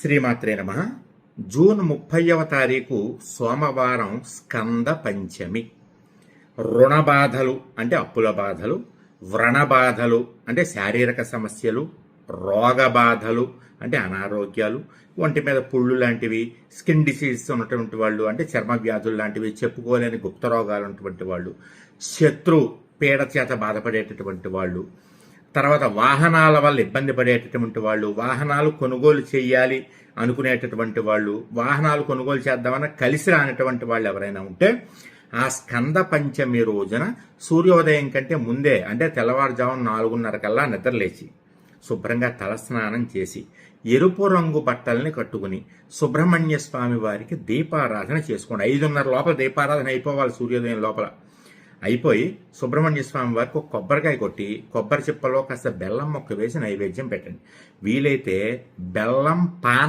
శ్రీమాత్రే నమ. జూన్ ముప్పైవ తారీఖు సోమవారం స్కంద పంచమి. రుణ బాధలు అంటే అప్పుల బాధలు వ్రణ బాధలు అంటే శారీరక సమస్యలు రోగ బాధలు అంటే అనారోగ్యాలు ఒంటి మీద పుళ్ళు లాంటివి స్కిన్ డిసీజ్ ఉన్నటువంటి వాళ్ళు అంటే చర్మ వ్యాధులు లాంటివి చెప్పుకోలేని గుప్త రోగాలు ఉన్నటువంటి వాళ్ళు శత్రు పీడ చేత బాధపడేటటువంటి వాళ్ళు తర్వాత వాహనాల వల్ల ఇబ్బంది పడేటటువంటి వాళ్ళు వాహనాలు కొనుగోలు చేయాలి అనుకునేటటువంటి వాళ్ళు వాహనాలు కొనుగోలు చేద్దామని కలిసి రానటువంటి వాళ్ళు ఎవరైనా ఉంటే ఆ స్కంద పంచమి రోజున సూర్యోదయం కంటే ముందే అంటే తెల్లవారుజామున నాలుగున్నర కల్లా నిద్రలేచి శుభ్రంగా తలస్నానం చేసి ఎరుపు రంగు బట్టల్ని కట్టుకుని సుబ్రహ్మణ్య స్వామి వారికి దీపారాధన చేసుకోండి. ఐదున్నర లోపల దీపారాధన అయిపోవాలి సూర్యోదయం లోపల. అయిపోయి సుబ్రహ్మణ్య స్వామి వారికి ఒక కొబ్బరికాయ కొట్టి కొబ్బరి చిప్పలో కాస్త బెల్లం మొక్క వేసి నైవేద్యం పెట్టండి. వీలైతే బెల్లం పాన